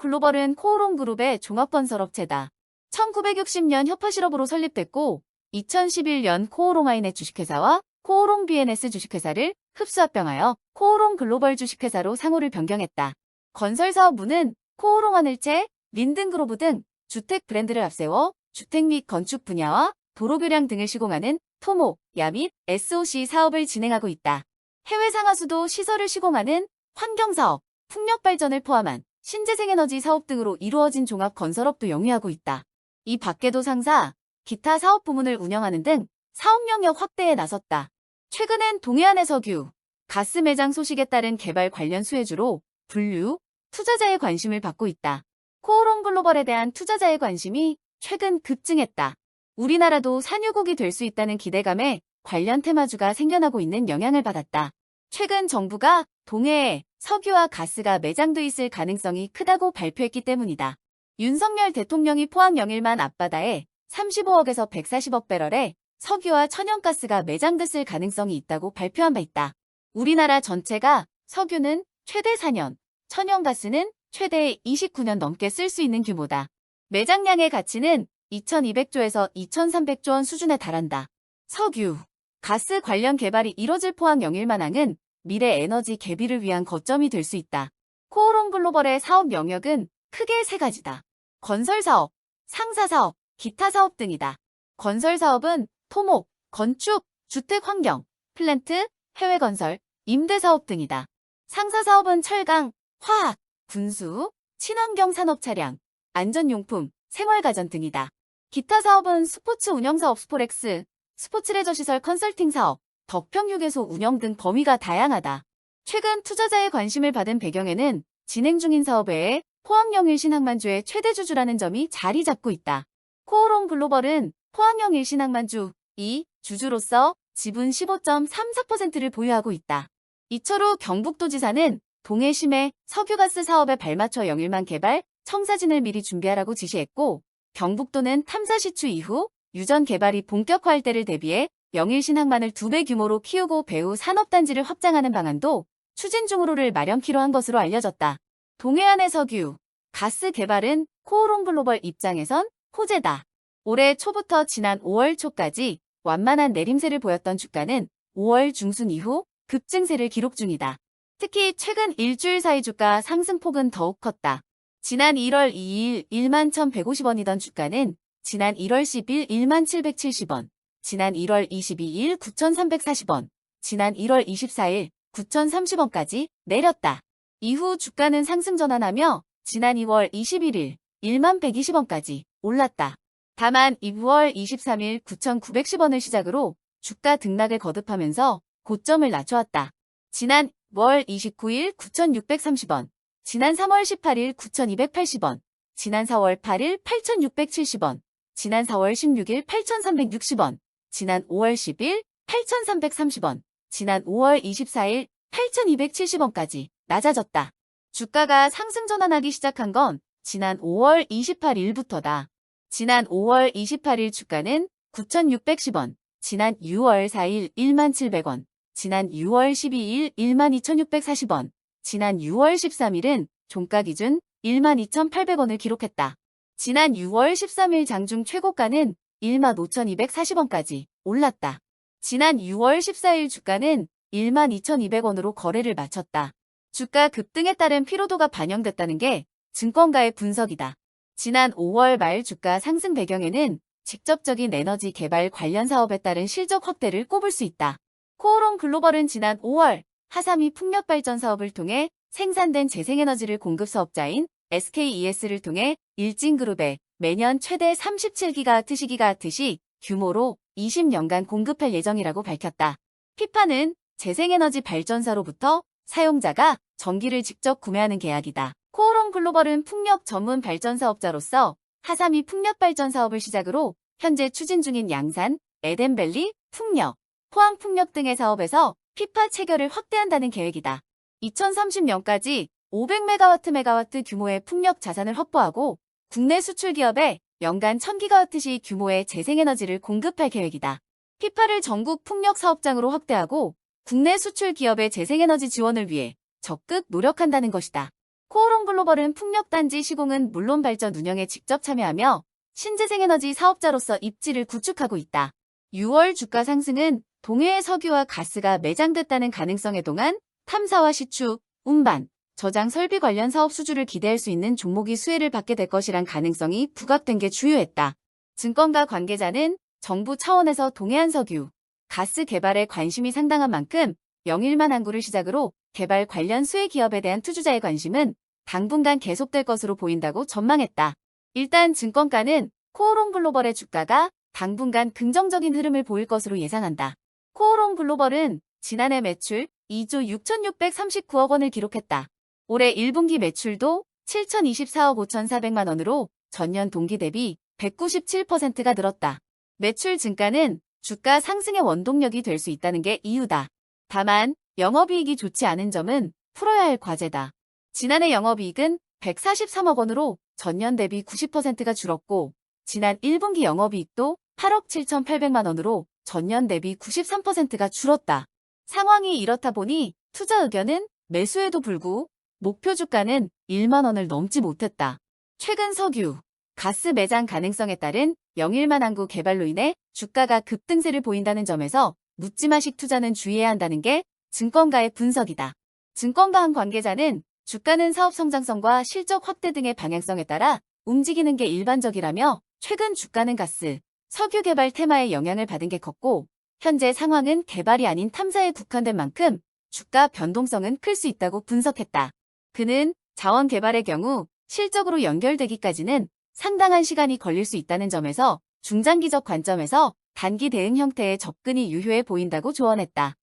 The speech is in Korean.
글로벌은 코오롱 그룹의 종합건설업체다. 1960년 협화실업으로 설립됐고 2011년 코오롱 아이넷 주식회사와 코오롱 BNS 주식회사를 흡수합병하여 코오롱 글로벌 주식회사로 상호를 변경했다. 건설사업부는 코오롱 하늘채, 린든그로브 등 주택 브랜드를 앞세워 주택 및 건축 분야와 도로교량 등을 시공하는 토모, 야 및 SOC 사업을 진행하고 있다. 해외 상하수도 시설을 시공하는 환경사업, 풍력 발전을 포함한 신재생에너지 사업 등으로 이루어진 종합 건설업도 영위하고 있다. 이 밖에도 상사, 기타 사업 부문을 운영하는 등 사업 영역 확대에 나섰다. 최근엔 동해안의 석유, 가스 매장 소식에 따른 개발 관련 수혜주로 분류, 투자자의 관심을 받고 있다. 코오롱 글로벌에 대한 투자자의 관심이 최근 급증했다. 우리나라도 산유국이 될 수 있다는 기대감에 관련 테마주가 생겨나고 있는 영향을 받았다. 최근 정부가 동해에 석유와 가스가 매장돼 있을 가능성이 크다고 발표했기 때문이다. 윤석열 대통령이 포항 영일만 앞바다에 35억에서 140억 배럴의 석유와 천연가스가 매장됐을 가능성이 있다고 발표한 바 있다. 우리나라 전체가 석유는 최대 4년, 천연가스는 최대 29년 넘게 쓸 수 있는 규모다. 매장량의 가치는 2200조에서 2300조 원 수준에 달한다. 석유, 가스 관련 개발이 이뤄질 포항 영일만항은 미래 에너지 개비를 위한 거점이 될 수 있다. 코오롱 글로벌의 사업 영역은 크게 세 가지다. 건설사업, 상사사업, 기타 사업 등이다. 건설사업은 토목, 건축, 주택환경, 플랜트, 해외건설, 임대사업 등이다. 상사사업은 철강, 화학, 군수, 친환경 산업 차량, 안전용품, 생활가전 등이다. 기타 사업은 스포츠 운영사업 스포렉스, 스포츠 레저 시설 컨설팅 사업, 덕평휴게소 운영 등 범위가 다양하다. 최근 투자자의 관심을 받은 배경에는 진행 중인 사업 외에 포항영일 신항만주의 최대 주주라는 점이 자리 잡고 있다. 코오롱 글로벌은 포항영일 신항만주 2 주주로서 지분 15.34%를 보유하고 있다. 이철우 경북도지사는 동해심의 석유가스 사업에 발맞춰 영일만 개발, 청사진을 미리 준비하라고 지시했고 경북도는 탐사 시추 이후 유전 개발이 본격화할 때를 대비해 영일 신항만을 두 배 규모로 키우고 배후 산업단지를 확장하는 방안도 추진 중으로를 마련키로 한 것으로 알려졌다. 동해안의 석유, 가스 개발은 코오롱 글로벌 입장에선 호재다. 올해 초부터 지난 5월 초까지 완만한 내림세를 보였던 주가는 5월 중순 이후 급증세를 기록 중이다. 특히 최근 일주일 사이 주가 상승폭은 더욱 컸다. 지난 1월 2일 1만 1,150원이던 주가는 지난 1월 10일 1만 770원, 지난 1월 22일 9,340원, 지난 1월 24일 9,030원까지 내렸다. 이후 주가는 상승 전환하며 지난 2월 21일 1만 120원까지 올랐다. 다만 2월 23일 9,910원을 시작으로 주가 등락을 거듭하면서 고점을 낮춰왔다. 지난 2월 29일 9,630원, 지난 3월 18일 9,280원, 지난 4월 8일 8,670원, 지난 4월 16일 8,360원, 지난 5월 10일 8,330원, 지난 5월 24일 8,270원까지 낮아졌다. 주가가 상승 전환하기 시작한 건 지난 5월 28일부터다. 지난 5월 28일 주가는 9,610원, 지난 6월 4일 17,700원, 지난 6월 12일 12,640원, 지난 6월 13일은 종가 기준 12,800원을 기록했다. 지난 6월 13일 장중 최고가는 15,240원까지 올랐다. 지난 6월 14일 주가는 12,200원으로 거래를 마쳤다. 주가 급등에 따른 피로도가 반영됐다는 게 증권가의 분석이다. 지난 5월 말 주가 상승 배경에는 직접적인 에너지 개발 관련 사업에 따른 실적 확대를 꼽을 수 있다. 코오롱 글로벌은 지난 5월 하삼이 풍력발전 사업을 통해 생산된 재생에너지를 공급 사업자인 SKES를 통해 일진그룹에 매년 최대 37기가와트 시기가와트시 규모로 20년간 공급할 예정이라고 밝혔다. 피파는 재생에너지 발전사로부터 사용자가 전기를 직접 구매하는 계약이다. 코오롱 글로벌은 풍력 전문 발전 사업자로서 하삼이 풍력 발전 사업을 시작으로 현재 추진 중인 양산, 에덴밸리, 풍력, 포항 풍력 등의 사업에서 피파 체결을 확대한다는 계획이다. 2030년까지 500메가와트 메가와트 규모의 풍력 자산을 확보하고 국내 수출 기업에 연간 1000기가와트시 규모의 재생에너지를 공급할 계획이다. 피파를 전국 풍력 사업장으로 확대하고 국내 수출 기업의 재생에너지 지원을 위해 적극 노력한다는 것이다. 코오롱 글로벌은 풍력단지 시공은 물론 발전 운영에 직접 참여하며 신재생에너지 사업자로서 입지를 구축하고 있다. 6월 주가 상승은 동해의 석유와 가스가 매장됐다는 가능성에 동안 탐사와 시추, 운반, 저장 설비 관련 사업 수주를 기대할 수 있는 종목이 수혜를 받게 될 것이란 가능성이 부각된 게 주요했다. 증권가 관계자는 정부 차원에서 동해안 석유, 가스 개발에 관심이 상당한 만큼 영일만 항구를 시작으로 개발 관련 수혜 기업에 대한 투자자의 관심은 당분간 계속될 것으로 보인다고 전망했다. 일단 증권가는 코오롱 글로벌의 주가가 당분간 긍정적인 흐름을 보일 것으로 예상한다. 코오롱 글로벌은 지난해 매출 2조 6,639억 원을 기록했다. 올해 1분기 매출도 7,024억 5,400만 원으로 전년 동기 대비 197%가 늘었다. 매출 증가는 주가 상승의 원동력이 될 수 있다는 게 이유다. 다만 영업이익이 좋지 않은 점은 풀어야 할 과제다. 지난해 영업이익은 143억 원으로 전년 대비 90%가 줄었고 지난 1분기 영업이익도 8억 7,800만 원으로 전년 대비 93%가 줄었다. 상황이 이렇다 보니 투자 의견은 매수에도 불구 목표 주가는 1만 원을 넘지 못했다. 최근 석유, 가스 매장 가능성에 따른 영일만 항구 개발로 인해 주가가 급등세를 보인다는 점에서 묻지마식 투자는 주의해야 한다는 게 증권가의 분석이다. 증권가 한 관계자는 주가는 사업 성장성과 실적 확대 등의 방향성에 따라 움직이는 게 일반적이라며 최근 주가는 가스, 석유 개발 테마에 영향을 받은 게 컸고 현재 상황은 개발이 아닌 탐사에 국한된 만큼 주가 변동성은 클 수 있다고 분석했다. 그는 자원 개발의 경우 실적으로 연결되기까지는 상당한 시간이 걸릴 수 있다는 점에서 중장기적 관점에서 단기 대응 형태의 접근이 유효해 보인다고 조언했다.